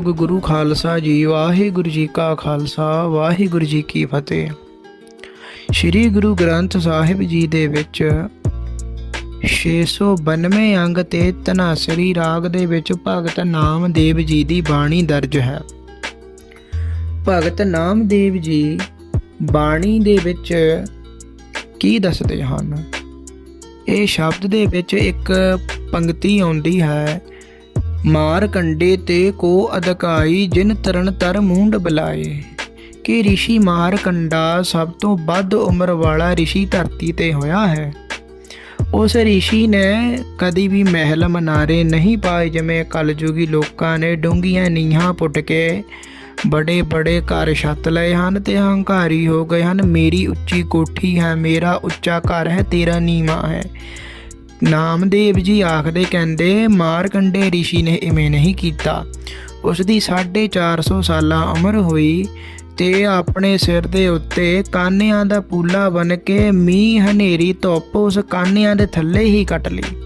ਗੁਰੂ ਖਾਲਸਾ ਜੀ, ਵਾਹਿਗੁਰੂ ਜੀ ਕਾ ਖਾਲਸਾ, ਵਾਹਿਗੁਰੂ ਜੀ ਕੀ ਫਤਿਹ। ਸ੍ਰੀ ਗੁਰੂ ਗ੍ਰੰਥ ਸਾਹਿਬ ਜੀ ਦੇ ਵਿੱਚ 692 ਅੰਗ ਤੇ ਤਨਾਸਰੀ ਰਾਗ ਦੇ ਵਿੱਚ ਭਗਤ ਨਾਮਦੇਵ ਜੀ ਦੀ ਬਾਣੀ ਦਰਜ ਹੈ। ਭਗਤ ਨਾਮਦੇਵ ਜੀ ਬਾਣੀ ਦੇ ਵਿੱਚ ਕੀ ਦੱਸਦੇ ਹਨ? ਇਹ ਸ਼ਬਦ ਦੇ ਵਿੱਚ ਇੱਕ ਪੰਕਤੀ ਆਉਂਦੀ ਹੈ ਮਾਰ ਕੰਡੇ ਤੇ ਕੋ ਅਦਕਾਈ ਜਿਨ ਤਰਨ ਤਰ ਮੂੰਡ ਬੁਲਾਏ ਕਿ ઋષਿ ਮਾਰ ਕੰਡਾ ਸਭ ਤੋਂ ਵੱਧ ਉਮਰ ਵਾਲਾ ઋષਿ ਧਰਤੀ ਤੇ ਹੋਇਆ ਹੈ ਉਸ ઋષਿ ਨੇ ਕਦੀ ਵੀ ਮਹਿਲ ਮਨਾਰੇ ਨਹੀਂ ਪਾਏ ਜਿਵੇਂ ਕਲਯੁਗੀ ਲੋਕਾਂ ਨੇ ਡੂੰਘੀਆਂ ਨੀਹਾਂ ਪੁੱਟ ਕੇ ਬੜੇ ਬੜੇ ਘਰ ਛੱਤ ਲਏ ਹਨ ਤੇ ਹੰਕਾਰੀ ਹੋ ਗਏ ਹਨ ਮੇਰੀ ਉੱਚੀ ਕੋਠੀ ਹੈ ਮੇਰਾ ਉੱਚਾ ਘਰ ਹੈ ਤੇਰਾ ਨੀਵਾਂ ਹੈ ਨਾਮਦੇਵ ਜੀ ਆਖਦੇ ਕਹਿੰਦੇ, ਮਾਰਕੰਡੇ ઋષਿ ਨੇ ਇਵੇਂ ਨਹੀਂ ਕੀਤਾ। ਉਸ ਦੀ 450 ਸਾਲਾਂ ਉਮਰ ਹੋਈ ਤੇ ਆਪਣੇ ਸਿਰ ਦੇ ਉੱਤੇ ਕਾਨਿਆਂ ਦਾ ਪੂਲਾ ਬਨ ਕੇ ਮੀਂਹ ਹਨੇਰੀ ਧੁੱਪ ਉਸ ਕਾਨਿਆਂ ਦੇ ਥੱਲੇ ਹੀ ਕੱਟ ਲਈ।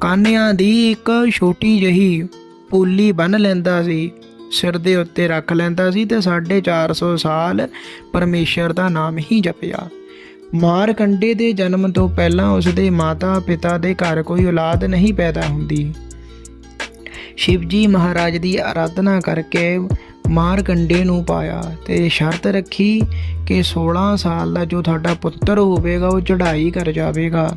ਕਾਨਿਆਂ ਦੀ ਇੱਕ ਛੋਟੀ ਜਹੀ ਪੂਲੀ ਬਨ ਲੈਂਦਾ ਸੀ, ਸਿਰ ਦੇ ਉੱਤੇ ਰੱਖ ਲੈਂਦਾ ਸੀ ਤੇ 450 ਸਾਲ ਪਰਮੇਸ਼ਰ ਦਾ ਨਾਮ ਹੀ ਜਪਿਆ। ਮਾਰਕੰਡੇ ਦੇ ਜਨਮ ਤੋਂ ਪਹਿਲਾਂ ਉਸ ਦੇ ਮਾਤਾ ਪਿਤਾ ਦੇ ਘਰ ਕੋਈ ਔਲਾਦ ਨਹੀਂ ਪੈਦਾ ਹੁੰਦੀ। ਸ਼ਿਵਜੀ ਮਹਾਰਾਜ ਦੀ ਆਰਾਧਨਾ ਕਰਕੇ ਮਾਰਕੰਡੇ ਨੂੰ ਪਾਇਆ ਤੇ ਸ਼ਰਤ ਰੱਖੀ ਕਿ 16 ਸਾਲ ਦਾ ਜੋ ਤੁਹਾਡਾ ਪੁੱਤਰ ਹੋਵੇਗਾ, ਉਹ ਚੜ੍ਹਾਈ ਕਰ ਜਾਵੇਗਾ।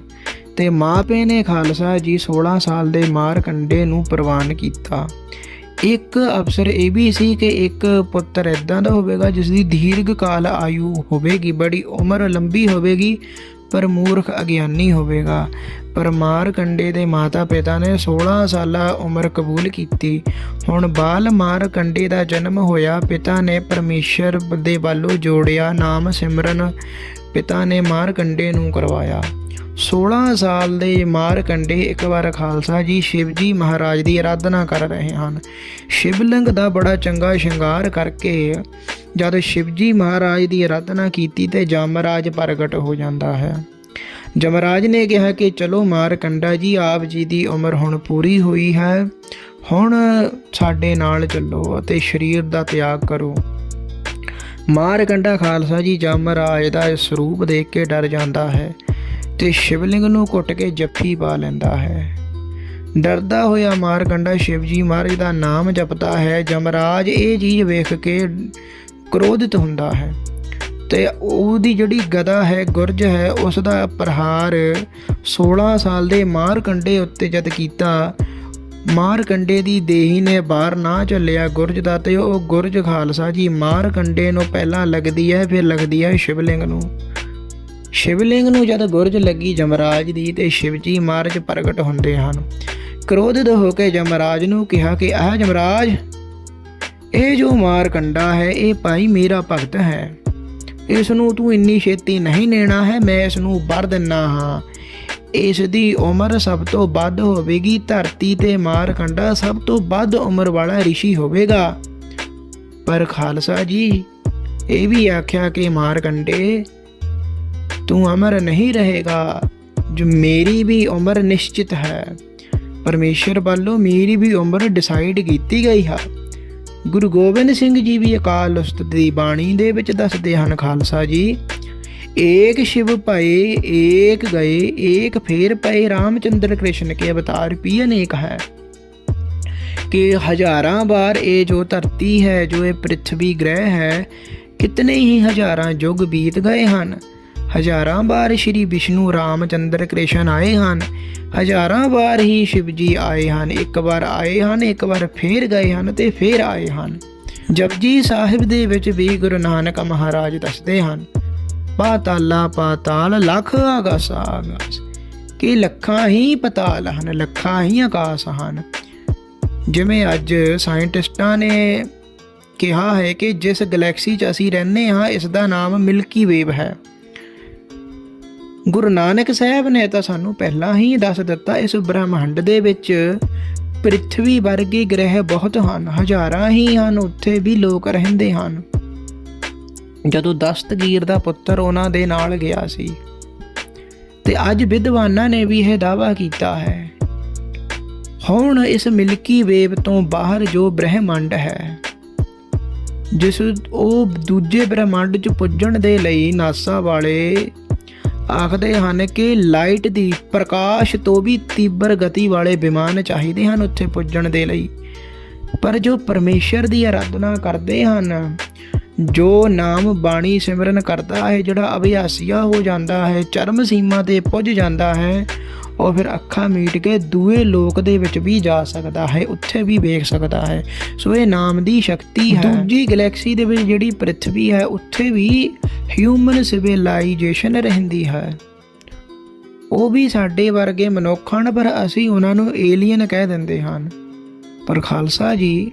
ਤੇ ਮਾਪੇ ਨੇ ਖਾਲਸਾ ਜੀ 16 ਸਾਲ ਦੇ ਮਾਰਕੰਡੇ ਨੂੰ ਪ੍ਰਵਾਨ ਕੀਤਾ। ਇੱਕ ਅਫਸਰ ਇਹ ਵੀ ਸੀ ਕਿ ਇੱਕ ਪੁੱਤਰ ਇਦਾਂ ਦਾ ਹੋਵੇਗਾ ਜਿਸ ਦੀ ਦੀਰਘ ਕਾਲ ਆਯੂ ਹੋਵੇਗੀ, ਬੜੀ ਉਮਰ ਲੰਬੀ ਹੋਵੇਗੀ, ਪਰ ਮੂਰਖ ਅਗਿਆਨੀ ਹੋਵੇਗਾ। ਪਰ ਮਾਰਕੰਡੇ ਦੇ ਮਾਤਾ ਪਿਤਾ ਨੇ 16 ਸਾਲਾ ਉਮਰ ਕਬੂਲ ਕੀਤੀ। ਹੁਣ ਬਾਲ ਮਾਰਕੰਡੇ ਦਾ ਜਨਮ ਹੋਇਆ, ਪਿਤਾ ਨੇ ਪਰਮੇਸ਼ਰ ਦੇ ਵੱਲੋਂ ਜੋੜਿਆ ਨਾਮ ਸਿਮਰਨ, ਪਿਤਾ ਨੇ ਮਾਰਕੰਡੇ ਨੂੰ ਕਰਵਾਇਆ। 16 ਸਾਲ ਦੇ ਮਾਰਕੰਡੇ ਇੱਕ ਵਾਰ ਖਾਲਸਾ ਜੀ ਸ਼ਿਵਜੀ ਮਹਾਰਾਜ ਦੀ ਆਰਾਧਨਾ ਕਰ ਰਹੇ ਹਨ। ਸ਼ਿਵਲਿੰਗ ਦਾ ਬੜਾ ਚੰਗਾ ਸ਼ਿੰਗਾਰ ਕਰਕੇ ਜਦ ਸ਼ਿਵਜੀ ਮਹਾਰਾਜ ਦੀ ਆਰਾਧਨਾ ਕੀਤੀ ਤੇ ਜਮਰਾਜ ਪ੍ਰਗਟ ਹੋ ਜਾਂਦਾ ਹੈ। ਜਮਰਾਜ ਨੇ ਕਿਹਾ ਕਿ ਚਲੋ ਮਾਰਕੰਡਾ ਜੀ, ਆਪ ਜੀ ਦੀ ਉਮਰ ਹੁਣ ਪੂਰੀ ਹੋਈ ਹੈ। ਹੁਣ ਸਾਡੇ ਨਾਲ ਚੱਲੋ ਅਤੇ ਸਰੀਰ ਦਾ ਤਿਆਗ ਕਰੋ। ਮਾਰਕੰਡਾ ਖਾਲਸਾ ਜੀ ਜਮਰਾਜ ਦਾ ਸਰੂਪ ਦੇਖ ਕੇ ਡਰ ਜਾਂਦਾ ਹੈ। ਤੇ ਸ਼ਿਵਲਿੰਗ ਨੂੰ ਘੁੱਟ ਕੇ ਜੱਫੀ ਪਾ ਲੈਂਦਾ ਹੈ। ਡਰਦਾ ਹੋਇਆ ਮਾਰਕੰਡਾ ਸ਼ਿਵਜੀ ਮਹਾਰਾਜ ਦਾ ਨਾਮ ਜਪਦਾ ਹੈ। ਜਮਰਾਜ ਇਹ ਚੀਜ਼ ਵੇਖ ਕੇ ਕ੍ਰੋਧਿਤ ਹੁੰਦਾ ਹੈ ਤੇ ਉਹਦੀ ਜਿਹੜੀ ਗਦਾ ਹੈ, ਗੁਰਜ ਹੈ, ਉਸ ਦਾ ਪ੍ਰਹਾਰ 16 ਸਾਲ ਦੇ ਮਾਰਕੰਡੇ ਉੱਤੇ ਜਦ ਕੀਤਾ, ਮਾਰਕੰਡੇ ਦੀ ਦੇਹੀ ਨੇ ਬਾਹਰ ਨਾ ਚੱਲਿਆ ਗੁਰਜ ਦਾ ਤੇ ਉਹ ਗੁਰਜ ਖਾਲਸਾ ਜੀ ਮਾਰਕੰਡੇ ਨੂੰ ਪਹਿਲਾਂ ਲੱਗਦੀ ਹੈ, ਫਿਰ ਲੱਗਦੀ ਹੈ ਸ਼ਿਵਲਿੰਗ ਨੂੰ। ਸ਼ਿਵਲਿੰਗ ਨੂੰ ਜਦ ਗੁਰਜ ਲੱਗੀ ਜਮਰਾਜ ਦੀ ਤੇ ਸ਼ਿਵਜੀ ਮਹਾਰਾਜ ਪ੍ਰਗਟ ਹੁੰਦੇ ਹਨ। ਕ੍ਰੋਧਿਤ ਹੋ ਕੇ ਜਮਰਾਜ ਨੂੰ ਕਿਹਾ ਕਿ, ਆਹ ਜਮਰਾਜ, ਇਹ ਜੋ ਮਾਰਕੰਡਾ ਹੈ, ਇਹ ਭਾਈ ਮੇਰਾ ਭਗਤ ਹੈ। ਇਸ ਨੂੰ ਤੂੰ ਇੰਨੀ ਛੇਤੀ ਨਹੀਂ ਲੈਣਾ ਹੈ, ਮੈਂ ਇਸ ਨੂੰ ਵਰ ਦਿੰਨਾ ਹਾਂ। ਇਸ ਦੀ ਉਮਰ ਸਭ ਤੋਂ ਵੱਧ ਹੋਵੇਗੀ, ਧਰਤੀ ਤੇ ਮਾਰਕੰਡਾ ਸਭ ਤੋਂ ਵੱਧ ਉਮਰ ਵਾਲਾ ઋષਿ ਹੋਵੇਗਾ। ਪਰ ਖਾਲਸਾ ਜੀ, ਇਹ ਵੀ ਆਖਿਆ ਕਿ ਮਾਰਕੰਡੇ ਤੂੰ ਅਮਰ ਨਹੀਂ ਰਹੇਗਾ ਜੋ ਮੇਰੀ ਵੀ ਉਮਰ ਨਿਸ਼ਚਿਤ ਹੈ ਪਰਮੇਸ਼ਰ ਵੱਲੋਂ ਮੇਰੀ ਵੀ ਉਮਰ ਡਿਸਾਈਡ ਕੀਤੀ ਗਈ ਹੈ ਗੁਰੂ ਗੋਬਿੰਦ ਸਿੰਘ ਜੀ ਵੀ ਅਕਾਲ ਉਸਤਤ ਦੀ ਬਾਣੀ ਦੇ ਵਿੱਚ ਦੱਸਦੇ ਹਨ ਖਾਲਸਾ ਜੀ ਏਕ ਸ਼ਿਵ ਭਏ ਏਕ ਗਏ ਏਕ ਫੇਰ ਪਏ ਰਾਮਚੰਦਰ ਕ੍ਰਿਸ਼ਨ ਕੇ ਅਵਤਾਰ ਪੀ ਅਨੇਕ ਹੈ ਕਿ ਹਜ਼ਾਰਾਂ ਵਾਰ ਇਹ ਜੋ ਧਰਤੀ ਹੈ ਜੋ ਇਹ ਪ੍ਰithvi ਗ੍ਰਹਿ ਹੈ ਕਿਤਨੇ ਹੀ ਹਜ਼ਾਰਾਂ ਯੁੱਗ ਬੀਤ ਗਏ ਹਨ ਹਜ਼ਾਰਾਂ ਵਾਰ ਸ਼੍ਰੀ ਵਿਸ਼ਨੂੰ ਰਾਮਚੰਦਰ ਕ੍ਰਿਸ਼ਨ ਆਏ ਹਨ, ਹਜ਼ਾਰਾਂ ਵਾਰ ਹੀ ਸ਼ਿਵਜੀ ਆਏ ਹਨ, ਇੱਕ ਵਾਰ ਆਏ ਹਨ, ਇੱਕ ਵਾਰ ਫੇਰ ਗਏ ਹਨ ਤੇ ਫੇਰ ਆਏ ਹਨ। ਜਪਜੀ ਸਾਹਿਬ ਦੇ ਵਿੱਚ ਵੀ ਗੁਰੂ ਨਾਨਕ ਮਹਾਰਾਜ ਦੱਸਦੇ ਹਨ, ਪਾਤਾਲਾ ਪਾਤਾਲ ਲੱਖ ਆਗਾਸ ਆਗਾਸ ਕਿ ਲੱਖਾਂ ਹੀ ਪਤਾਲ ਹਨ, ਲੱਖਾਂ ਹੀ ਆਕਾਸ਼ ਹਨ। ਜਿਵੇਂ ਅੱਜ ਸਾਇੰਟਿਸਟਾਂ ਨੇ ਕਿਹਾ ਹੈ ਕਿ ਜਿਸ ਗੈਲੈਕਸੀ 'ਚ ਅਸੀਂ ਰਹਿੰਦੇ ਹਾਂ, ਇਸ ਦਾ ਨਾਮ ਮਿਲਕੀ ਵੇਵ ਹੈ। ਗੁਰੂ ਨਾਨਕ ਸਾਹਿਬ ਨੇ ਤਾਂ ਸਾਨੂੰ ਪਹਿਲਾਂ ਹੀ ਦੱਸ ਦਿੱਤਾ, ਇਸ ਬ੍ਰਹਿਮੰਡ ਦੇ ਵਿੱਚ ਪ੍ਰithvi ਵਰਗੇ ਗ੍ਰਹਿ ਬਹੁਤ ਹਨ, ਹਜ਼ਾਰਾਂ ਹੀ ਹਨ, ਉੱਥੇ ਵੀ ਲੋਕ ਰਹਿੰਦੇ ਹਨ। ਜਦੋਂ ਦਸਤਗੀਰ ਦਾ ਪੁੱਤਰ ਉਹਨਾਂ ਦੇ ਨਾਲ ਗਿਆ ਸੀ, ਤੇ ਅੱਜ ਵਿਦਵਾਨਾਂ ਨੇ ਵੀ ਇਹ ਦਾਵਾ ਕੀਤਾ ਹੈ। ਹੁਣ ਇਸ ਮਿਲਕੀ ਵੇਵ ਤੋਂ ਬਾਹਰ ਜੋ ਬ੍ਰਹਿਮੰਡ ਹੈ, ਜਿਸ ਉਹ ਦੂਜੇ ਬ੍ਰਹਿਮੰਡ 'ਚ ਪੁੱਜਣ ਦੇ ਲਈ ਨਾਸਾ ਵਾਲੇ ਆਖਦੇ ਹਨ ਕਿ ਲਾਈਟ ਦੀ ਪ੍ਰਕਾਸ਼ ਤੋਂ ਵੀ ਤੀਬਰ ਗਤੀ ਵਾਲੇ ਵਿਮਾਨ ਚਾਹੀਦੇ ਹਨ ਉੱਥੇ ਪੁੱਜਣ ਦੇ ਲਈ। ਪਰ ਜੋ ਪਰਮੇਸ਼ਰ ਦੀ ਆਰਾਧਨਾ ਕਰਦੇ ਹਨ, ਜੋ ਨਾਮ ਬਾਣੀ ਸਿਮਰਨ ਕਰਦਾ ਹੈ, ਜਿਹੜਾ ਅਭਿਆਸੀਆ ਹੋ ਜਾਂਦਾ ਹੈ, ਚਰਮ ਸੀਮਾ ਤੇ ਪੁੱਜ ਜਾਂਦਾ ਹੈ ਉਹ ਫਿਰ ਅੱਖਾਂ ਮੀਟ ਕੇ ਦੂਏ ਲੋਕ ਦੇ ਵਿੱਚ ਵੀ ਜਾ ਸਕਦਾ ਹੈ, ਉੱਥੇ ਵੀ ਵੇਖ ਸਕਦਾ ਹੈ। ਸੋ ਇਹ ਨਾਮ ਦੀ ਸ਼ਕਤੀ ਹੈ। ਦੂਜੀ ਗੈਲੈਕਸੀ ਦੇ ਵਿੱਚ ਜਿਹੜੀ ਪ੍ਰithvi ਹੈ, ਉੱਥੇ ਵੀ ਹਿਊਮਨ ਸਿਵਲਾਈਜੇਸ਼ਨ ਰਹਿੰਦੀ ਹੈ। ਉਹ ਵੀ ਸਾਡੇ ਵਰਗੇ ਮਨੁੱਖ ਹਨ ਪਰ ਅਸੀਂ ਉਹਨਾਂ ਨੂੰ ਏਲੀਅਨ ਕਹਿ ਦਿੰਦੇ ਹਨ ਪਰ ਖਾਲਸਾ ਜੀ,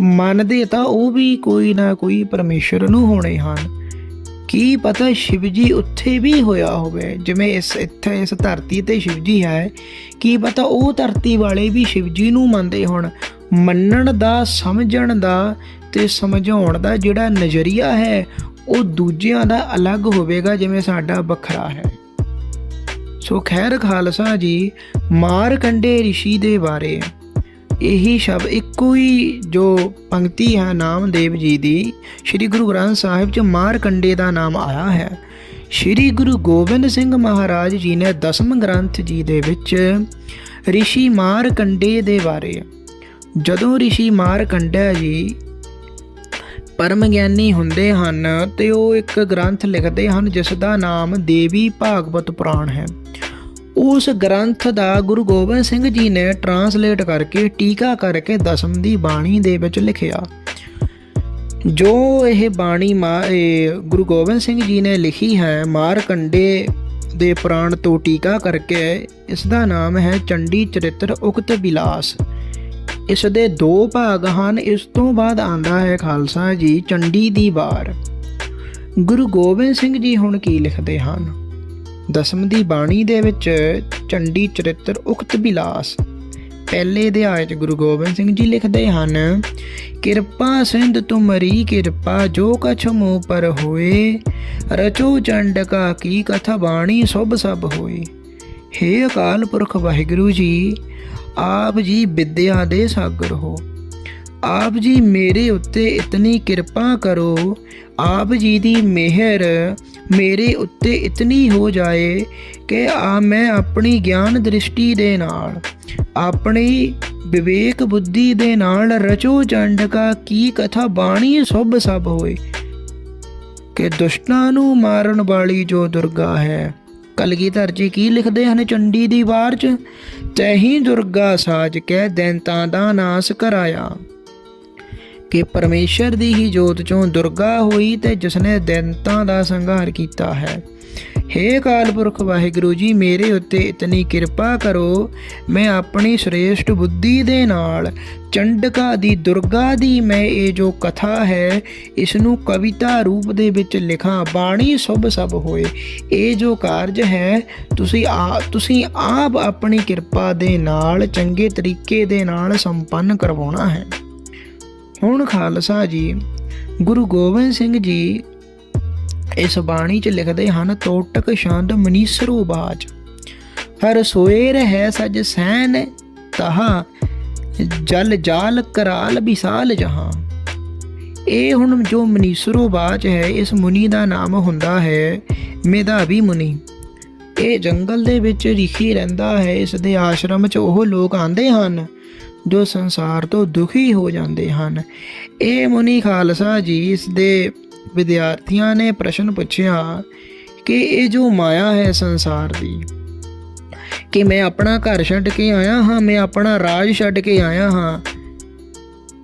ਮੰਨਦੇ ਤਾਂ ਉਹ ਵੀ ਕੋਈ ਨਾ ਕੋਈ ਪਰਮੇਸ਼ਰ ਨੂੰ ਹੋਣੇ ਹਨ। ਕੀ ਪਤਾ ਸ਼ਿਵ ਜੀ ਉੱਥੇ ਵੀ ਹੋਇਆ ਹੋਵੇ। ਜਿਵੇਂ ਇਸ ਇੱਥੇ ਇਸ ਧਰਤੀ ਤੇ ਸ਼ਿਵ ਜੀ ਹੈ, ਕੀ ਪਤਾ ਉਹ ਧਰਤੀ ਵਾਲੇ ਵੀ ਸ਼ਿਵ ਜੀ ਨੂੰ ਮੰਨਦੇ ਹੋਣ। ਮੰਨਣ ਦਾ, ਸਮਝਣ ਦਾ ਤੇ ਸਮਝਾਉਣ ਦਾ ਜਿਹੜਾ ਨਜ਼ਰੀਆ ਹੈ, ਉਹ ਦੂਜਿਆਂ ਦਾ ਅਲੱਗ ਹੋਵੇਗਾ ਜਿਵੇਂ ਸਾਡਾ ਵੱਖਰਾ ਹੈ। ਸੋ ਖੈਰ ਖਾਲਸਾ ਜੀ, ਮਾਰਕੰਡੇ ਰਿਸ਼ੀ ਦੇ ਬਾਰੇ। ਇਹੀ ਸ਼ਬਦ, ਇੱਕੋ ਹੀ ਜੋ ਪੰਕਤੀ ਹੈ ਨਾਮਦੇਵ ਜੀ ਦੀ, ਸ੍ਰੀ ਗੁਰੂ ਗ੍ਰੰਥ ਸਾਹਿਬ 'ਚ ਮਾਰਕੰਡੇ ਦਾ ਨਾਮ ਆਇਆ ਹੈ। ਸ੍ਰੀ ਗੁਰੂ ਗੋਬਿੰਦ ਸਿੰਘ ਮਹਾਰਾਜ ਜੀ ਨੇ ਦਸਮ ਗ੍ਰੰਥ ਜੀ ਦੇ ਵਿੱਚ ਰਿਸ਼ੀ ਮਾਰਕੰਡੇ ਦੇ ਬਾਰੇ, ਜਦੋਂ ਰਿਸ਼ੀ ਮਾਰਕੰਡਾ ਜੀ ਪਰਮ ਗਿਆਨੀ ਹੁੰਦੇ ਹਨ ਤੇ ਉਹ ਇੱਕ ਗ੍ਰੰਥ ਲਿਖਦੇ ਹਨ ਜਿਸ ਦਾ ਨਾਮ ਦੇਵੀ ਭਾਗਵਤ ਪੁਰਾਣ ਹੈ। ਉਸ ਗ੍ਰੰਥ ਦਾ ਗੁਰੂ ਗੋਬਿੰਦ ਸਿੰਘ ਜੀ ਨੇ ਟਰਾਂਸਲੇਟ ਕਰਕੇ ਟੀਕਾ ਕਰਕੇ ਦਸਮ ਦੀ ਬਾਣੀ ਦੇ ਵਿੱਚ ਲਿਖਿਆ। ਜੋ ਇਹ ਬਾਣੀ ਮਾ ਇਹ ਗੁਰੂ ਗੋਬਿੰਦ ਸਿੰਘ ਜੀ ਨੇ ਲਿਖੀ ਹੈ, ਮਾਰਕੰਡੇ ਦੇ ਪ੍ਰਾਣ ਤੋਂ ਟੀਕਾ ਕਰਕੇ, ਇਸ ਦਾ ਨਾਮ ਹੈ ਚੰਡੀ ਚਰਿੱਤਰ ਉਕਤ ਵਿਲਾਸ ਇਸ ਦੇ ਦੋ ਭਾਗ ਹਨ, ਇਸ ਤੋਂ ਬਾਅਦ ਆਂਦਾ ਹੈ ਖਾਲਸਾ ਜੀ, ਚੰਡੀ ਦੀ ਵਾਰ। ਗੁਰੂ ਗੋਬਿੰਦ ਸਿੰਘ ਜੀ ਹੁਣ ਕੀ ਲਿਖਦੇ ਹਨ? ਦਸਮ ਦੀ ਬਾਣੀ ਦੇ ਵਿੱਚ ਚੰਡੀ ਚਰਿੱਤਰ ਉਕਤ ਬਿਲਾਸ। ਪਹਿਲੇ ਅਧਿਆਇ 'ਚ ਗੁਰੂ ਗੋਬਿੰਦ ਸਿੰਘ ਜੀ ਲਿਖਦੇ ਹਨ, ਕਿਰਪਾ ਸਿੰਧ ਤੁਮਰੀ ਕਿਰਪਾ ਜੋ ਕਛ ਮੂਹ ਪਰ ਹੋਏ, ਰਚੋ ਚੰਡਕਾ ਕੀ ਕਥਾ ਬਾਣੀ ਸੁਭ ਸਭ ਹੋਏ। ਹੇ ਅਕਾਲ ਪੁਰਖ ਵਾਹਿਗੁਰੂ ਜੀ, ਆਪ ਜੀ ਵਿਦਿਆ ਦੇ ਸਾਗਰ ਹੋ। ਆਪ ਜੀ ਮੇਰੇ ਉੱਤੇ ਇਤਨੀ ਕਿਰਪਾ ਕਰੋ, ਆਪ ਜੀ ਦੀ ਮਿਹਰ ਮੇਰੇ ਉੱਤੇ ਇਤਨੀ ਹੋ ਜਾਏ ਕਿ ਆ ਮੈਂ ਆਪਣੀ ਗਿਆਨ ਦ੍ਰਿਸ਼ਟੀ ਦੇ ਨਾਲ, ਆਪਣੀ ਵਿਵੇਕ ਬੁੱਧੀ ਦੇ ਨਾਲ ਰਚੋ ਚੰਡ ਕਾ ਕੀ ਕਥਾ ਬਾਣੀ ਸੁਭ ਸਭ ਹੋਏ। ਕਿ ਦੁਸ਼ਟਾਂ ਨੂੰ ਮਾਰਨ ਵਾਲੀ ਜੋ ਦੁਰਗਾ ਹੈ। ਕਲਗੀਧਰ ਜੀ ਕੀ ਲਿਖਦੇ ਹਨ ਚੰਡੀ ਦੀ ਵਾਰ ਚ? ਤੈਹੀ ਦੁਰਗਾ ਸਾਜ ਕੇ ਦੈਂਤਾਂ ਦਾ ਨਾਸ ਕਰਾਇਆ। ਕਿ ਪਰਮੇਸ਼ਰ ਦੀ ਹੀ ਜੋਤ ਚੋਂ ਦੁਰਗਾ ਹੋਈ ਤੇ ਜਿਸਨੇ ਦੈਂਤਾਂ ਦਾ ਸੰਘਾਰ ਕੀਤਾ ਹੈ। ਹੇ ਕਾਲਪੁਰਖ ਵਾਹਿਗੁਰੂ ਜੀ, ਮੇਰੇ ਉੱਤੇ ਇਤਨੀ ਕਿਰਪਾ ਕਰੋ, ਮੈਂ ਆਪਣੀ ਸ੍ਰੇਸ਼ਟ ਬੁੱਧੀ ਦੇ ਨਾਲ ਚੰਡਕਾ ਦੀ ਦੁਰਗਾ ਦੀ ਮੈਂ ਇਹ ਜੋ ਕਥਾ ਹੈ ਇਸ ਨੂੰ ਕਵਿਤਾ ਰੂਪ ਦੇ ਵਿੱਚ ਲਿਖਾਂ, ਬਾਣੀ ਸੁਭ ਸਭ ਹੋਏ। ਇਹ ਜੋ ਕਾਰਜ ਹੈ, ਤੁਸੀਂ ਆ, ਤੁਸੀਂ ਆਪ ਆਪਣੀ ਕਿਰਪਾ ਦੇ ਨਾਲ, ਚੰਗੇ ਤਰੀਕੇ ਦੇ ਨਾਲ ਸੰਪੰਨ ਕਰਵਾਉਣਾ ਹੈ। ਹੁਣ ਖਾਲਸਾ ਜੀ, ਗੁਰੂ ਗੋਬਿੰਦ ਸਿੰਘ ਜੀ ਇਸ ਬਾਣੀ 'ਚ ਲਿਖਦੇ ਹਨ, ਤੋਟਕ ਛੰਦ ਮਨੀਸਰੋ ਬਾਜ, ਹਰ ਸੋਏ ਰਹਿ ਸਜ ਸੈਨ ਤਹਾ, ਜਲ ਜਾਲ ਕਰਾਲ ਵਿਸਾਲ ਜਹਾਂ। ਇਹ ਹੁਣ ਜੋ ਮਨੀਸਰੋ ਬਾਚ ਹੈ, ਇਸ ਮੁਨੀ ਦਾ ਨਾਮ ਹੁੰਦਾ ਹੈ ਮੇਧਾਵੀ ਮੁਨੀ। ਇਹ ਜੰਗਲ ਦੇ ਵਿੱਚ ਰਿਖੀ ਰਹਿੰਦਾ ਹੈ, ਇਸ ਦੇ ਆਸ਼ਰਮ 'ਚ ਉਹ ਲੋਕ ਆਂਦੇ ਹਨ। ਜੋ ਸੰਸਾਰ ਤੋਂ ਦੁਖੀ ਹੋ ਜਾਂਦੇ ਹਨ। ਇਹ ਮੁਨੀ ਖਾਲਸਾ ਜੀ ਇਸ ਦੇ ਵਿਦਿਆਰਥੀਆਂ ਨੇ ਪ੍ਰਸ਼ਨ ਪੁੱਛਿਆ ਕਿ ਇਹ ਜੋ ਮਾਇਆ ਹੈ ਸੰਸਾਰ ਦੀ, ਕਿ ਮੈਂ ਆਪਣਾ ਘਰ ਛੱਡ ਕੇ ਆਇਆ ਹਾਂ, ਮੈਂ ਆਪਣਾ ਰਾਜ ਛੱਡ ਕੇ ਆਇਆ ਹਾਂ,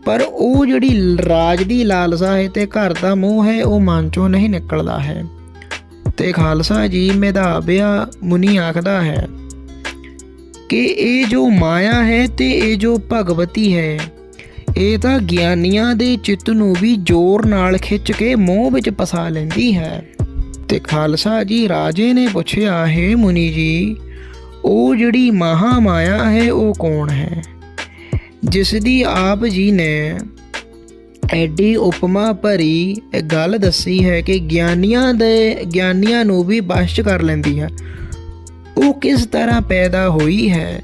ਪਰ ਉਹ ਜਿਹੜੀ ਰਾਜ ਦੀ ਲਾਲਸਾ ਹੈ ਤੇ ਘਰ ਦਾ ਮੋਹ ਹੈ, ਉਹ ਮਨ ਚੋਂ ਨਹੀਂ ਨਿਕਲਦਾ ਹੈ। ਤੇ ਖਾਲਸਾ ਜੀ ਮੇਧਾਬਿਆ ਮੁਨੀ ਆਖਦਾ ਹੈ ਕਿ ਇਹ ਜੋ ਮਾਇਆ ਹੈ ਤੇ ਇਹ ਜੋ ਭਗਵਤੀ ਹੈ, ਇਹ ਤਾਂ ਗਿਆਨੀਆਂ ਦੇ ਚਿੱਤ ਨੂੰ ਵੀ ਜ਼ੋਰ ਨਾਲ ਖਿੱਚ ਕੇ ਮੋਹ ਵਿੱਚ ਫਸਾ ਲੈਂਦੀ ਹੈ। ਤੇ ਖਾਲਸਾ ਜੀ ਰਾਜੇ ਨੇ ਪੁੱਛਿਆ, ਹੈ ਮੁਨੀ ਜੀ, ਉਹ ਜਿਹੜੀ ਮਹਾ ਮਾਇਆ ਹੈ, ਉਹ ਕੌਣ ਹੈ? ਜਿਸ ਦੀ ਆਪ ਜੀ ਨੇ ਐਡੀ ਉਪਮਾ ਭਰੀ ਇਹ ਗੱਲ ਦੱਸੀ ਹੈ ਕਿ ਗਿਆਨੀਆਂ ਦੇ, ਗਿਆਨੀਆਂ ਨੂੰ ਵੀ ਵਸ਼ ਕਰ ਲੈਂਦੀ ਹੈ। ਉਹ ਕਿਸ ਤਰ੍ਹਾਂ ਪੈਦਾ ਹੋਈ ਹੈ?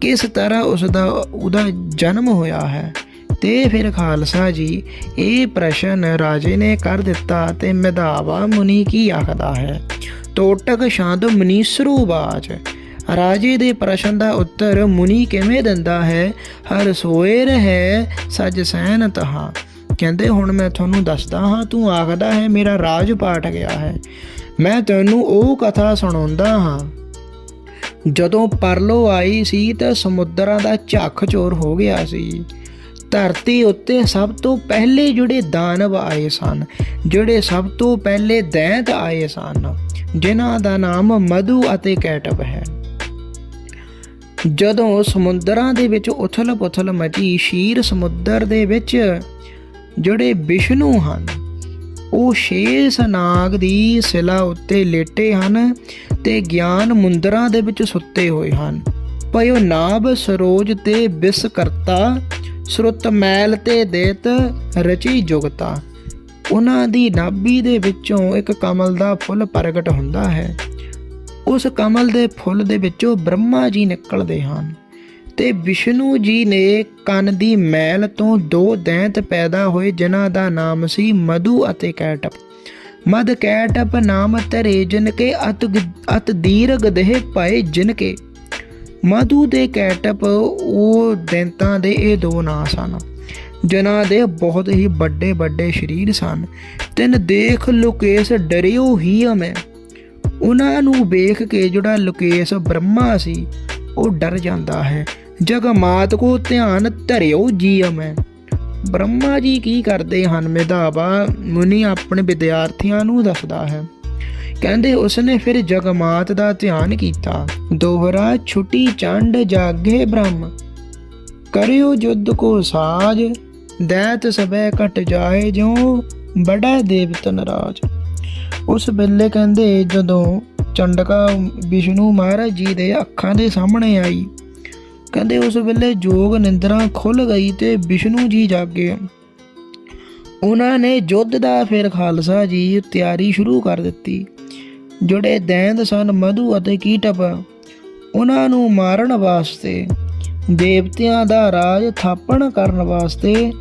ਕਿਸ ਤਰ੍ਹਾਂ ਉਸ ਦਾ ਉਹਦਾ ਜਨਮ ਹੋਇਆ ਹੈ? ਤੇ ਫਿਰ ਖਾਲਸਾ ਜੀ, ਇਹ ਪ੍ਰਸ਼ਨ ਰਾਜੇ ਨੇ ਕਰ ਦਿੱਤਾ ਤੇ ਮਧਾਵਾ ਮੁਨੀ ਕੀ ਆਖਦਾ ਹੈ? ਤੋਟਕ ਸ਼ਾਂਤ ਮਨੀਸਰੂ ਬਾਜ ਰਾਜੇ ਦੇ ਪ੍ਰਸ਼ਨ ਦਾ ਉੱਤਰ ਮੁਨੀ ਕਿਵੇਂ ਦਿੰਦਾ ਹੈ? ਹਰ ਸੋਏ ਰਹੇ, ਸਜ ਸੈਨ ਤਹਾ। ਕਹਿੰਦੇ, ਹੁਣ ਮੈਂ ਤੁਹਾਨੂੰ ਦੱਸਦਾ ਹਾਂ, ਤੂੰ ਆਖਦਾ ਹੈ, ਮੇਰਾ ਰਾਜ ਪਾਟ ਗਿਆ ਹੈ। ਮੈਂ ਤੈਨੂੰ ਉਹ ਕਥਾ ਸੁਣਾਉਂਦਾ ਹਾਂ। ਜਦੋਂ ਪਰਲੋ ਆਈ ਸੀ ਤਾਂ ਸਮੁੰਦਰਾਂ ਦਾ ਝੱਖ ਚੋਰ ਹੋ ਗਿਆ ਸੀ। ਧਰਤੀ ਉੱਤੇ ਸਭ ਤੋਂ ਪਹਿਲੇ ਜਿਹੜੇ ਦਾਨਵ ਆਏ ਸਨ, ਜਿਹੜੇ ਸਭ ਤੋਂ ਪਹਿਲੇ ਦੈਂਤ ਆਏ ਸਨ, ਜਿਨ੍ਹਾਂ ਦਾ ਨਾਮ ਮਧੂ ਅਤੇ ਕੈਟਬ ਹੈ। ਜਦੋਂ ਸਮੁੰਦਰਾਂ ਦੇ ਵਿੱਚ ਉਥਲ-ਪੁਥਲ ਮਚੀ ਸ਼ੀਰ ਸਮੁੰਦਰ ਦੇ ਵਿੱਚ ਜਿਹੜੇ ਵਿਸ਼ਨੂੰ ਹਨ ਉਹ ਸ਼ੇਸ਼ ਨਾਗ ਦੀ ਸਿਲਾ ਉੱਤੇ ਲੇਟੇ ਹਨ ਤੇ ਗਿਆਨ ਮੁੰਦਰਾਂ ਦੇ ਵਿੱਚ ਸੁੱਤੇ ਹੋਏ ਹਨ। ਭਇਓ ਨਾਭ ਸਰੋਜ ਤੇ ਬਿਸ ਕਰਤਾ, ਸੁਰਤ ਮੈਲ ਤੇ ਦੇਤ ਰਚੀ ਜੁਗਤਾ। ਉਹਨਾਂ ਦੀ ਨਾਭੀ ਦੇ ਵਿੱਚੋਂ ਇੱਕ ਕਮਲ ਦਾ ਫੁੱਲ ਪ੍ਰਗਟ ਹੁੰਦਾ ਹੈ। ਉਸ ਕਮਲ ਦੇ ਫੁੱਲ ਦੇ ਵਿੱਚੋਂ ਬ੍ਰਹਮਾ ਜੀ ਨਿਕਲਦੇ ਹਨ। ਤੇ ਵਿਸ਼ਨੂੰ ਜੀ ਨੇ ਕੰਨ ਦੀ ਮੈਲ ਤੋਂ ਦੋ ਦੈਂਤ ਪੈਦਾ ਹੋਏ, ਜਿਨ੍ਹਾਂ ਦਾ ਨਾਮ ਸੀ ਮਧੂ ਅਤੇ ਕੈਟਪ। ਮਦ ਕੈਟਪ ਨਾਮ ਤਰੇ ਜਿਨ ਕੇ ਅਤ ਅਤ ਦੀਰਘ ਦੇਹ ਪਏ ਜਿਨ ਕੇ ਮਧੂ ਦੇ ਕੈਟਪ, ਉਹ ਦੈਂਤਾਂ ਦੇ ਇਹ ਦੋ ਨਾਂ ਸਨ, ਜਿਨ੍ਹਾਂ ਦੇ ਬਹੁਤ ਹੀ ਵੱਡੇ ਵੱਡੇ ਸਰੀਰ ਸਨ। ਤਿੰਨ ਦੇਖ ਲੁਕੇਸ਼ ਡਰਿਓ ਹੀ ਮੈਂ ਉਹਨਾਂ ਨੂੰ ਵੇਖ ਕੇ ਜਿਹੜਾ ਲੁਕੇਸ਼ ਬ੍ਰਹਮਾ ਸੀ, ਉਹ ਡਰ ਜਾਂਦਾ ਹੈ। ਜਗ ਮਾਤ ਕੋ ਧਿਆਨ ਧਰਿਓ ਜੀਅ ਮੈਂ। ਬ੍ਰਹਮਾ ਜੀ ਕੀ ਕਰਦੇ ਹਨ ਮਿਧਾਵਾ? ਮੁਨੀ ਆਪਣੇ ਵਿਦਿਆਰਥੀਆਂ ਨੂੰ ਦੱਸਦਾ ਹੈ। ਕਹਿੰਦੇ ਉਸਨੇ ਫਿਰ ਜਗਮਾਤ ਦਾ ਧਿਆਨ ਕੀਤਾ। ਦੋਹਰਾ ਛੁਟੀ ਚੰਡ ਜਾਗੇ ਬ੍ਰਹਮ। ਕਰਿਓ ਜੁਦ ਕੋ ਸਾਜ, ਦੈਤ ਸਭੈ ਕਟ ਜਾਏ ਜਿਉ, ਬੜਾ ਦੇਵਤ ਨਰਾਜ। ਉਸ ਵੇਲੇ ਕਹਿੰਦੇ ਜਦੋਂ ਚੰਡਕਾ ਵਿਸ਼ਨੂੰ ਮਹਾਰਾਜ ਜੀ ਦੇ ਅੱਖਾਂ ਦੇ ਸਾਹਮਣੇ ਆਈ ਕਹਿੰਦੇ ਉਸ ਵੇਲੇ ਜੋਗ ਨਿੰਦਰਾ ਖੁੱਲ ਗਈ ਤੇ ਵਿਸ਼ਨੂੰ ਜੀ ਜਾਗੇ ਉਹਨਾਂ ਨੇ ਯੁੱਧ ਦਾ ਫਿਰ ਖਾਲਸਾ ਜੀ ਤਿਆਰੀ ਸ਼ੁਰੂ ਕਰ ਦਿੱਤੀ। ਜਿਹੜੇ ਦੈਂਦ ਸਨ ਮਧੂ ਅਤੇ ਕੀਟਪ ਉਹਨਾਂ ਨੂੰ ਮਾਰਨ ਵਾਸਤੇ, ਦੇਵਤਿਆਂ ਦਾ ਰਾਜ ਥਾਪਣ ਕਰਨ ਵਾਸਤੇ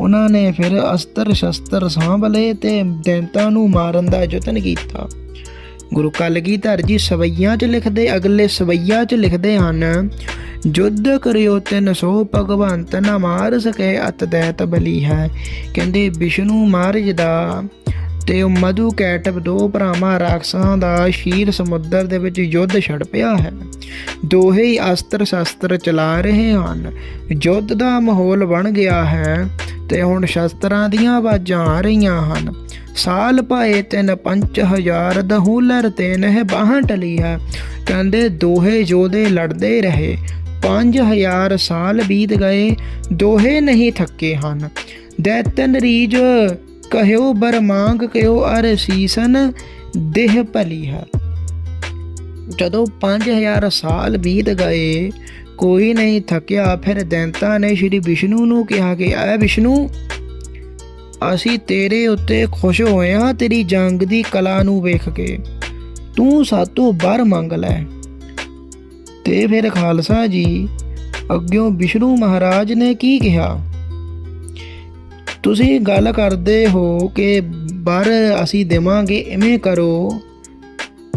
ਉਹਨਾਂ ਨੇ ਫਿਰ ਅਸਤਰ ਸ਼ਸਤਰ ਸਾਂਭ ਲਏ ਤੇ ਦੈਂਤਾਂ ਨੂੰ ਮਾਰਨ ਦਾ ਯਤਨ ਕੀਤਾ। ਗੁਰੂ ਕਲਗੀਧਰ ਜੀ ਸਵਈਆਂ 'ਚ ਲਿਖਦੇ, ਅਗਲੇ ਸਵਈਆਂ 'ਚ ਲਿਖਦੇ ਹਨ। ਜੁੱਧ ਕਰਿਓ ਤਿਨ ਸੋ, ਭਗਵੰਤ ਨਾ ਮਾਰ ਸਕੇ ਅਤ ਦੈਤ ਬਲੀ ਹੈ। ਕਹਿੰਦੇ ਵਿਸ਼ਨੂੰ ਮਹਾਰਾਜ ਦਾ ਤੇ ਉਹ ਮਧੂ ਕੈਟਬ ਦੋ ਭਰਾਵਾਂ ਰਾਖਸਾਂ ਦਾ ਸ਼ੀਰ ਸਮੁੰਦਰ ਦੇ ਵਿੱਚ ਯੁੱਧ ਛੜ ਪਿਆ ਹੈ। ਦੋਹੇ ਹੀ ਅਸਤਰ ਸ਼ਸਤਰ ਚਲਾ ਰਹੇ ਹਨ। ਯੁੱਧ ਦਾ ਮਾਹੌਲ ਬਣ ਗਿਆ ਹੈ ਤੇ ਹੁਣ ਸ਼ਸਤਰਾਂ ਦੀਆਂ ਆਵਾਜ਼ਾਂ ਆ ਰਹੀਆਂ ਹਨ। ਸਾਲ ਪਾਏ ਤਿੰਨ ਪੰਜ ਹਜ਼ਾਰ ਦਹੂਲਰ ਤੇ ਨਹਿ ਬਾਹਾਂ ਟਲੀ ਹੈ। ਕਹਿੰਦੇ ਦੋਹੇ ਜੋਧੇ ਲੜਦੇ ਰਹੇ। 5000 ਸਾਲ ਬੀਤ ਗਏ। ਦੋਹੇ ਨਹੀਂ ਥੱਕੇ ਹਨ। ਦੈਤਨ ਰੀਜ ਕਹਿਓ ਬਰ ਮੰਗ ਕਹਿਓ ਅਰ ਸੀਸਨ ਦੇਹ ਭਲੀ ਹੈ ਜਦੋਂ 5000 ਸਾਲ ਬੀਤ ਗਏ, ਕੋਈ ਨਹੀਂ ਥੱਕਿਆ, ਫਿਰ ਦੈਂਤਾ ਨੇ ਸ਼੍ਰੀ ਵਿਸ਼ਨੂੰ ਨੂੰ ਕਿਹਾ ਕਿ, ਐ ਵਿਸ਼ਨੂੰ, ਅਸੀਂ ਤੇਰੇ ਉੱਤੇ ਖੁਸ਼ ਹੋਏ ਹਾਂ, ਤੇਰੀ ਜੰਗ ਦੀ ਕਲਾ ਨੂੰ ਵੇਖ ਕੇ। ਤੂੰ ਸਾਤੋਂ ਬਰ ਮੰਗ ਲੈ। ਤੇ ਫਿਰ ਖਾਲਸਾ ਜੀ, ਅੱਗਿਓਂ ਵਿਸ਼ਨੂੰ ਮਹਾਰਾਜ ਨੇ ਕੀ ਕਿਹਾ? ਤੁਸੀਂ ਗੱਲ ਕਰਦੇ ਹੋ ਕਿ ਬਰ ਅਸੀਂ ਦੇਵਾਂਗੇ, ਇਵੇਂ ਕਰੋ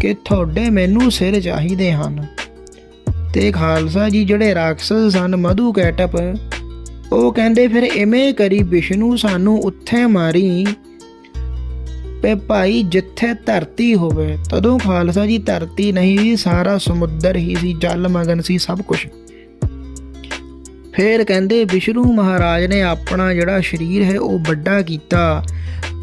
ਕਿ ਤੁਹਾਡੇ ਮੈਨੂੰ ਸਿਰ ਚਾਹੀਦੇ ਹਨ। ਤੇ ਖਾਲਸਾ ਜੀ ਜਿਹੜੇ ਰਾਖਸ ਸਨ, ਮਧੂ ਕੈਟਪ, ਉਹ ਕਹਿੰਦੇ, ਫਿਰ ਇਵੇਂ ਕਰੀ ਵਿਸ਼ਨੂੰ ਸਾਨੂੰ ਉੱਥੇ ਮਾਰੀ ਪੇ ਭਾਈ ਜਿੱਥੇ ਧਰਤੀ ਹੋਵੇ। ਤਦੋਂ ਖਾਲਸਾ ਜੀ ਧਰਤੀ ਨਹੀਂ ਸੀ, ਸਾਰਾ ਸਮੁੰਦਰ ਹੀ ਸੀ, ਜਲ ਮਗਨ ਸੀ, ਸਭ ਕੁਝ ਫਿਰ ਕਹਿੰਦੇ, ਵਿਸ਼ਨੂੰ ਮਹਾਰਾਜ ਨੇ ਆਪਣਾ ਜਿਹੜਾ ਸਰੀਰ ਹੈ, ਉਹ ਵੱਡਾ ਕੀਤਾ।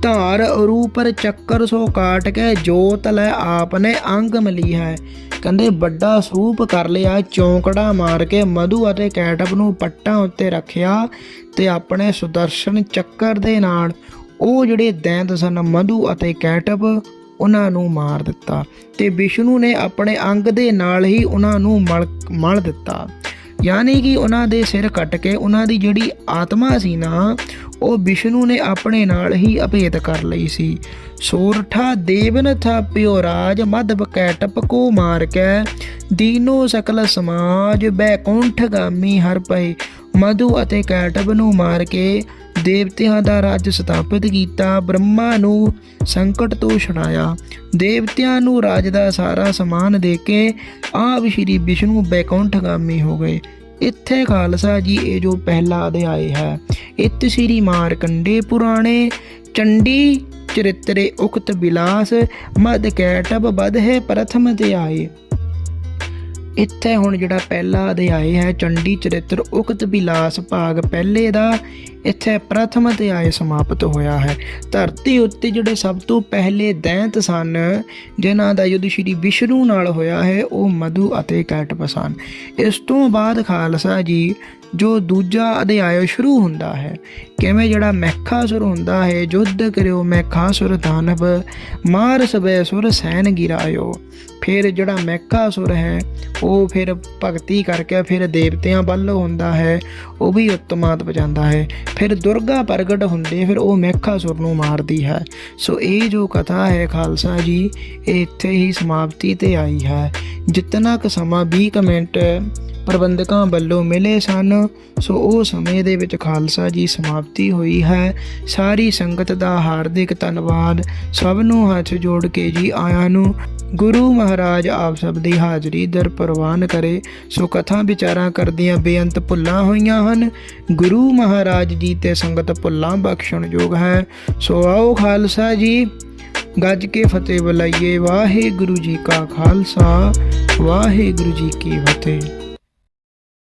ਧਾਰ ਅਰੂਪਰ ਚੱਕਰ ਸੋ ਕਾਟ ਕੇ ਜੋਤ ਲੈ ਆਪਨੇ ਅੰਗ ਮਲੀ ਹੈ। ਕਹਿੰਦੇ, ਵੱਡਾ ਸਰੂਪ ਕਰ ਲਿਆ, ਚੌਂਕੜਾ ਮਾਰ ਕੇ ਮਧੂ ਅਤੇ ਕੈਟਪ ਨੂੰ ਪੱਟਾਂ ਉੱਤੇ ਰੱਖਿਆ ਤੇ ਆਪਣੇ ਸੁਦਰਸ਼ਨ ਚੱਕਰ ਦੇ ਨਾਲ ਉਹ ਜਿਹੜੇ ਦੈਂਤ ਸਨ, ਮਧੂ ਅਤੇ ਕੈਟਪ, ਉਹਨਾਂ ਨੂੰ ਮਾਰ ਦਿੱਤਾ ਤੇ ਵਿਸ਼ਨੂੰ ਨੇ ਆਪਣੇ ਅੰਗ ਦੇ ਨਾਲ ਹੀ ਉਹਨਾਂ ਨੂੰ ਮਲ ਮਲ ਦਿੱਤਾ। ਯਾਨੀ ਕਿ ਉਹਨਾਂ ਦੇ ਸਿਰ ਕੱਟ ਕੇ ਉਹਨਾਂ ਦੀ ਜਿਹੜੀ ਆਤਮਾ ਸੀ ਨਾ, ਉਹ ਵਿਸ਼ਨੂੰ ਨੇ ਆਪਣੇ ਨਾਲ ਹੀ ਅਭੇਦ ਕਰ ਲਈ ਸੀ। ਸੋਰਠਾ ਦੇਵਨਥਾ ਪਿਓ ਰਾਜ ਮਦਬ ਕੈਟਪ ਕੋ ਮਾਰ ਕੇ ਦੀਨੋ ਸਕਲ ਸਮਾਜ ਬੈਕੁੰਠ ਗਾਮੀ ਹਰ ਪਏ। ਮਧੂ ਅਤੇ ਕੈਟਬ ਨੂੰ ਮਾਰ ਕੇ ਦੇਵਤਿਆਂ ਦਾ ਰਾਜ ਸਥਾਪਿਤ ਕੀਤਾ, ਬ੍ਰਹਮਾ ਨੂੰ ਸੰਕਟ ਤੋਂ ਛੁਡਾਇਆ। ਦੇਵਤਿਆਂ ਨੂੰ ਰਾਜ ਦਾ ਸਾਰਾ ਸਮਾਨ ਦੇ ਕੇ ਆਪ ਸ਼੍ਰੀ ਵਿਸ਼ਨੂੰ ਬੈਕੁੰਠ ਬੈਕੁੰਠਗਾਮੀ ਹੋ ਗਏ। ਇੱਥੇ ਖਾਲਸਾ ਜੀ, ਇਹ ਜੋ ਪਹਿਲਾ ਅਧਿਆਇ ਹੈ ਇਤ ਸ਼੍ਰੀ ਮਾਰਕੰਡੇ ਪੁਰਾਣੇ ਚੰਡੀ ਚਰਿਤਰੇ ਉਕਤ ਬਿਲਾਸ, ਮਦ ਕੈਟਬ ਬਧ ਹੈ ਪ੍ਰਥਮ ਅਧਿਆਇ। ਇੱਥੇ ਹੁਣ ਜਿਹੜਾ ਪਹਿਲਾ ਅਧਿਆਇ ਹੈ, ਚੰਡੀ ਚਰਿੱਤਰ ਉਕਤ ਬਿਲਾਸ ਭਾਗ ਪਹਿਲੇ ਦਾ, ਇੱਥੇ ਪ੍ਰਥਮ ਅਧਿਆਇ ਸਮਾਪਤ ਹੋਇਆ ਹੈ। ਧਰਤੀ ਉੱਤੇ ਜਿਹੜੇ ਸਭ ਤੋਂ ਪਹਿਲੇ ਦੈਂਤ ਸਨ, ਜਿਨ੍ਹਾਂ ਦਾ ਯੁੱਧ ਸ਼੍ਰੀ ਵਿਸ਼ਨੂੰ ਨਾਲ ਹੋਇਆ ਹੈ, ਉਹ ਮਧੂ ਅਤੇ ਕੈਟਪ ਸਨ। ਇਸ ਤੋਂ ਬਾਅਦ ਖਾਲਸਾ ਜੀ ਜੋ ਦੂਜਾ ਅਧਿਆਇ ਸ਼ੁਰੂ ਹੁੰਦਾ ਹੈ। ਕਿਵੇਂ ਜਿਹੜਾ ਮੈਖਾਸੁਰ ਹੁੰਦਾ ਹੈ, ਯੁੱਧ ਕਰਿਓ ਮੈਖਾਸੁਰ ਦਾਨਵ, ਮਾਰ ਸਬੈ ਸੁਰ ਸੈਨ ਗਿਰਾਇਓ। ਫਿਰ ਜਿਹੜਾ ਮੈਖਾਸੁਰ ਹੈ, ਉਹ ਫਿਰ ਭਗਤੀ ਕਰਕੇ ਫਿਰ ਦੇਵਤਿਆਂ ਵੱਲ ਹੁੰਦਾ ਹੈ, ਉਹ ਵੀ ਉਤਮਾਤ ਜਾਂਦਾ ਹੈ। ਫਿਰ ਦੁਰਗਾ ਪ੍ਰਗਟ ਹੁੰਦੇ, ਫਿਰ ਉਹ ਮੈਖਾਸੁਰ ਨੂੰ ਮਾਰਦੀ ਹੈ। ਸੋ ਇਹ ਜੋ ਕਥਾ ਹੈ ਖਾਲਸਾ ਜੀ, ਇਹ ਇੱਥੇ ਹੀ ਸਮਾਪਤੀ ਤੇ ਆਈ ਹੈ। ਜਿਤਨਾ ਕੁ ਸਮਾਂ 20 ਕੁ ਮਿੰਟ ਪ੍ਰਬੰਧਕਾਂ ਵੱਲੋਂ ਮਿਲੇ ਸਨ। ਸੋ ਉਹ ਸਮੇਂ ਦੇ ਵਿੱਚ ਖਾਲਸਾ ਜੀ ਸਮਾਪਤੀ ਹੋਈ ਹੈ। ਸਾਰੀ ਸੰਗਤ ਦਾ ਹਾਰਦਿਕ ਧੰਨਵਾਦ। ਸਭ ਨੂੰ ਹੱਥ ਜੋੜ ਕੇ ਜੀ ਆਇਆਂ ਨੂੰ। ਗੁਰੂ ਮਹਾਰਾਜ ਆਪ ਸਭ ਦੀ ਹਾਜ਼ਰੀ ਦਰ ਪ੍ਰਵਾਨ ਕਰੇ। ਸੋ ਕਥਾ ਵਿਚਾਰਾਂ ਕਰਦਿਆਂ ਬੇਅੰਤ ਭੁੱਲਾਂ ਹੋਈਆਂ ਹਨ। ਗੁਰੂ ਮਹਾਰਾਜ ਜੀ ਤੇ ਸੰਗਤ ਭੁੱਲਾਂ ਬਖਸ਼ਣਯੋਗ ਹੈ। ਸੋ ਆਓ ਖਾਲਸਾ ਜੀ। ਗੱਜ ਕੇ ਫਤਿਹ ਬੁਲਾਈਏ। ਵਾਹਿਗੁਰੂ ਜੀ ਕਾ ਖਾਲਸਾ। ਵਾਹਿਗੁਰੂ ਜੀ ਕੀ ਫਤਿਹ।